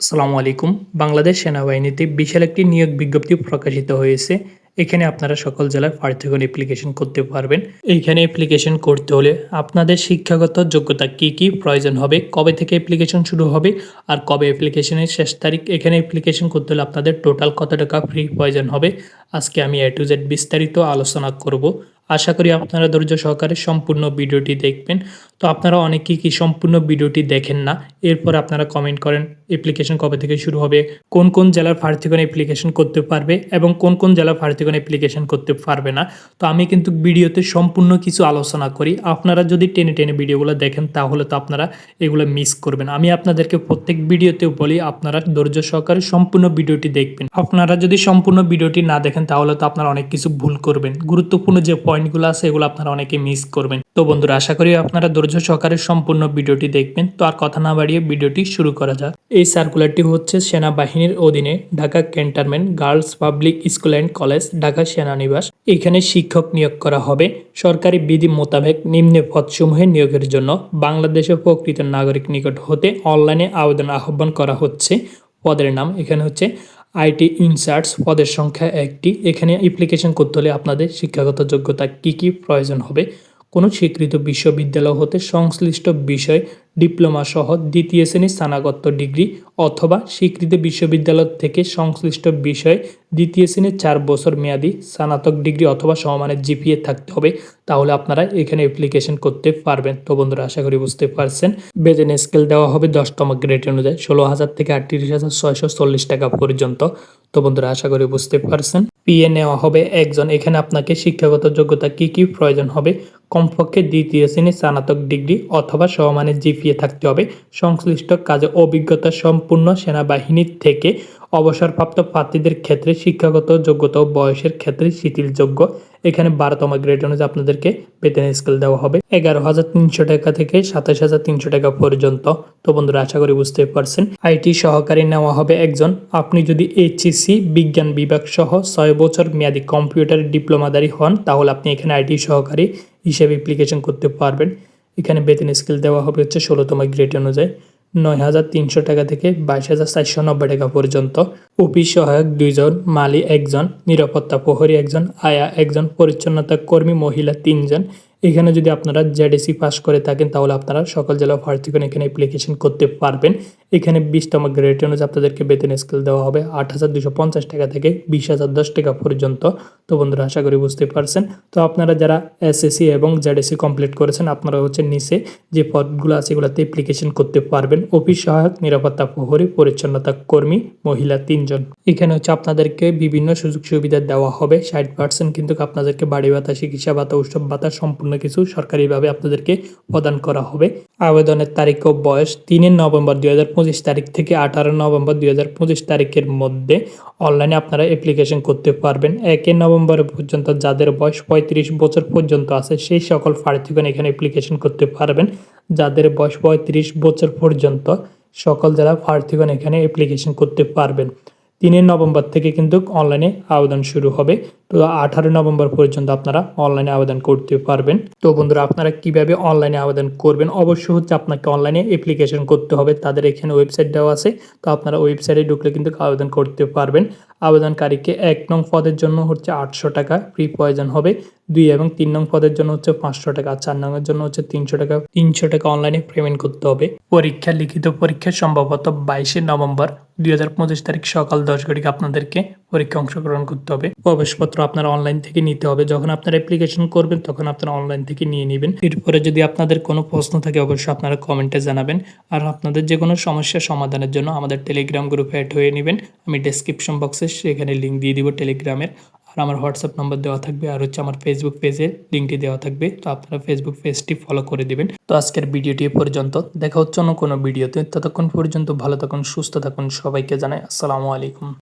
আসসালামু আলাইকুম। বাংলাদেশ সেনাবাহিনীতে বিশাল একটি নিয়োগ বিজ্ঞপ্তি প্রকাশিত হয়েছে। এখানে আপনারা সকল জেলার প্রার্থীগণ অ্যাপ্লিকেশন করতে পারবেন। এইখানে অ্যাপ্লিকেশন করতে হলে আপনাদের শিক্ষাগত যোগ্যতা কি কি প্রয়োজন হবে, কবে থেকে অ্যাপ্লিকেশন শুরু হবে আর কবে অ্যাপ্লিকেশনের শেষ তারিখ। এখানে অ্যাপ্লিকেশন করতে হলে আপনাদের টোটাল কত টাকা ফ্রি প্রয়োজন হবে, আজকে আমি এ টু জেড বিস্তারিত আলোচনা করব। আশা করি আপনারা ধৈর্য সহকারে সম্পূর্ণ ভিডিওটি দেখবেন। তো আপনারা অনেকেই কি সম্পূর্ণ ভিডিওটি দেখেন না? এরপর আপনারা কমেন্ট করেন অ্যাপ্লিকেশন কবে থেকে শুরু হবে? কোন কোন জেলার প্রার্থীগণ অ্যাপ্লিকেশন করতে পারবে? এবং কোন কোন জেলার প্রার্থীগণ অ্যাপ্লিকেশন করতে পারবে না? তো আমি কিন্তু ভিডিওতে সম্পূর্ণ কিছু আলোচনা করি। আপনারা যদি টেনে টেনে ভিডিওগুলো দেখেন, তাহলে তো আপনারা এগুলো মিস করবেন। আমি আপনাদেরকে প্রত্যেক ভিডিওতেও বলি, আপনারা ধৈর্য সহকারে সম্পূর্ণ ভিডিওটি দেখবেন। আপনারা যদি সম্পূর্ণ ভিডিওটি না দেখেন, তাহলে তো আপনারা অনেক কিছু ভুল করবেন। গুরুত্বপূর্ণ যে পয়েন্টগুলো আছে, এগুলো আপনারা অনেকে মিস করবেন। তো বন্ধুরা, আশা করি আপনারা ধৈর্য সহকারে সম্পূর্ণ ভিডিওটি দেখবেন। তো আর কথা না বাড়িয়ে ভিডিওটি শুরু করা যাক। এই সার্কুলারটি হচ্ছে সেনাবাহিনীর অধীনে Dhaka cantonment girls public school and college, Dhaka সেনানিবাস। এখানে শিক্ষক নিয়োগ করা হবে। সরকারি বিধি মোতাবেক নিম্নে পদসমূহে নিয়োগের জন্য বাংলাদেশের প্রকৃত নাগরিক নিকট হতে অনলাইনে আবেদন আহ্বান করা হচ্ছে। পদের নাম এখানে হচ্ছে আইটি ইনসার্টস পদের সংখ্যা একটি। এখানে অ্যাপ্লিকেশন করতে হলে আপনাদের শিক্ষাগত যোগ্যতা কি কি প্রয়োজন হবে? কোনো স্বীকৃত বিশ্ববিদ্যালয় হতে সংশ্লিষ্ট বিষয় ডিপ্লোমা সহ দ্বিতীয় শ্রেণির স্নাতকোত্তর ডিগ্রি অথবা স্বীকৃত বিশ্ববিদ্যালয় থেকে সংশ্লিষ্ট বিষয়ে দ্বিতীয় শ্রেণির চার বছর মেয়াদি স্নাতক ডিগ্রি অথবা সমমানের জিপিএ থাকতে হবে, তাহলে আপনারা এখানে অ্যাপ্লিকেশন করতে পারবেন। তো বন্ধুরা, আশা করি বুঝতে পারছেন। বেতন স্কেল দেওয়া হবে দশতম গ্রেড অনুযায়ী ষোলো হাজার থেকে আটত্রিশ হাজার ছয়শো চল্লিশ টাকা পর্যন্ত। তো বন্ধুরা, আশা করি বুঝতে পারছেন। পিএ নেওয়া হবে একজন। এখানে আপনাকে শিক্ষাগত যোগ্যতা কি কি প্রয়োজন হবে? কমপক্ষে দ্বিতীয় শ্রেণির স্নাতক ডিগ্রি অথবা সমমানের জিপিএ থাকতে হবে। সংশ্লিষ্ট কাজে অভিজ্ঞতা সম্পূর্ণ সেনাবাহিনীর থেকে অবসরপ্রাপ্ত প্রার্থীদের ক্ষেত্রে শিক্ষাগত যোগ্যতা ও বয়সের ক্ষেত্রে শিথিলযোগ্য এখানে বারোতম গ্রেড অনুযায়ী আপনাদেরকে বেতন স্কেল দেওয়া হবে। এগারো হাজার তিনশো টাকা থেকে সাতাশ হাজার তিনশো টাকা পর্যন্ত। তো বন্ধুরা, আশা করি বুঝতে পারছেন। আইটি সহকারী নেওয়া হবে একজন। আপনি যদি এইচএসসি বিজ্ঞান বিভাগ সহ ছয় বছর মেয়াদী কম্পিউটার ডিপ্লোমাদারি হন, তাহলে আপনি এখানে আইটি সহকারী হিসেবে অ্যাপ্লিকেশন করতে পারবেন। এখানে বেতন স্কেল দেওয়া হবে হচ্ছে ষোলোতম গ্রেড অনুযায়ী। নয় হাজার তিনশো টাকা থেকে বাইশ হাজার চারশো নব্বই টাকা পর্যন্ত। অফিস সহায়ক দুইজন, মালি একজন, নিরাপত্তা প্রহরী একজন, আয়া একজন, পরিচ্ছন্নতা কর্মী মহিলা তিনজন। এখানে যদি আপনারা জেডিসি পাস করে থাকেন, তাহলে আপনারা সকল জেলা প্রার্থীগণ এখানে অ্যাপ্লিকেশন করতে পারবেন। এখানে বিশতম গ্রেড অনুযায়ী আপনাদেরকে বেতন স্কেল দেওয়া হবে আট হাজার দুশো পঞ্চাশ টাকা থেকে বিশ হাজার দশ টাকা পর্যন্ত। তো বন্ধুরা, আশা করি বুঝতে পারছেন। তো আপনারা যারা এসএসসি এবং জেডিসি কমপ্লিট করেছেন, আপনারা হচ্ছে নিচে যে পদগুলো আছে, এগুলোতে অ্যাপ্লিকেশন করতে পারবেন। অফিস সহায়ক, নিরাপত্তা প্রহরী, পরিচ্ছন্নতা কর্মী, মহিলা তিনজন। এখানে হচ্ছে আপনাদেরকে বিভিন্ন সুযোগ সুবিধা দেওয়া হবে। ষাট পার্সেন্ট কিন্তু আপনাদেরকে বাড়ি ভাতা, চিকিৎসা ভাতা, উৎসব ভাতা সম্পূর্ণ কিছু সরকারিভাবে আপনাদেরকে প্রদান করা হবে। আবেদনের তারিখ ও বয়স তিনের নভেম্বর দুই হাজার পঁচিশ তারিখ থেকে আঠারো নভেম্বর দুই হাজার পঁচিশ তারিখের মধ্যে অনলাইনে আপনারা অ্যাপ্লিকেশন করতে পারবেন। একে নভেম্বর পর্যন্ত যাদের বয়স পঁয়ত্রিশ বছর পর্যন্ত আছে, সেই সকল প্রার্থীগণ এখানে অ্যাপ্লিকেশন করতে পারবেন। যাদের বয়স পঁয়ত্রিশ বছর পর্যন্ত, সকল জেলা প্রার্থীগণ এখানে অ্যাপ্লিকেশন করতে পারবেন। তিনের নভেম্বর থেকে কিন্তু অনলাইনে আবেদন শুরু হবে। তো আঠারো নভেম্বর পর্যন্ত আপনারা অনলাইনে আবেদন করতে পারবেন। তো বন্ধুরা, আপনারা কীভাবে অনলাইনে আবেদন করবেন? অবশ্যই হচ্ছে আপনাকে অনলাইনে অ্যাপ্লিকেশন করতে হবে। তাদের এখানে ওয়েবসাইট দেওয়া আছে। তো আপনারা ওয়েবসাইটে ঢুকলে কিন্তু আবেদন করতে পারবেন। আবেদনকারীকে এক নং পদের জন্য হচ্ছে আটশো টাকা ফ্রি প্রয়োজন হবে। দুই এবং তিন নং পদের জন্য হচ্ছে পাঁচশো টাকা, চার নংয়ের জন্য হচ্ছে তিনশো টাকা তিনশো টাকা অনলাইনে পেমেন্ট করতে হবে। পরীক্ষা লিখিত পরীক্ষা সম্ভবত বাইশে নভেম্বর দুই হাজার পঁচিশ তারিখ সকাল দশ ঘটিকে আপনাদেরকে পরীক্ষা অংশগ্রহণ করতে হবে। প্রবেশপত্র আপনারা অনলাইন থেকে নিতে হবে। যখন আপনারা অ্যাপ্লিকেশন করবেন, তখন আপনারা অনলাইন থেকে নিয়ে নেবেন। এরপরে যদি আপনাদের কোনো প্রশ্ন থাকে, অবশ্যই আপনারা কমেন্টে জানাবেন। আর আপনাদের যে কোনো সমস্যা সমাধানের জন্য আমাদের টেলিগ্রাম গ্রুপে অ্যাড হয়ে নেবেন। আমি ডেসক্রিপশন বক্সে সেখানে লিঙ্ক দিয়ে দিব টেলিগ্রামের আর আমার হোয়াটসঅ্যাপ নম্বর দেওয়া থাকবে। আর হচ্ছে আমার ফেসবুক পেজের লিঙ্কটি দেওয়া থাকবে। তো আপনারা ফেসবুক পেজটি ফলো করে দিবেন। তো আজকের ভিডিওটি পর্যন্ত। দেখা হচ্ছে অন্য কোনো ভিডিওতে। ততক্ষণ পর্যন্ত ভালো থাকুন, সুস্থ থাকুন। সবাইকে জানাই আসসালামু আলাইকুম।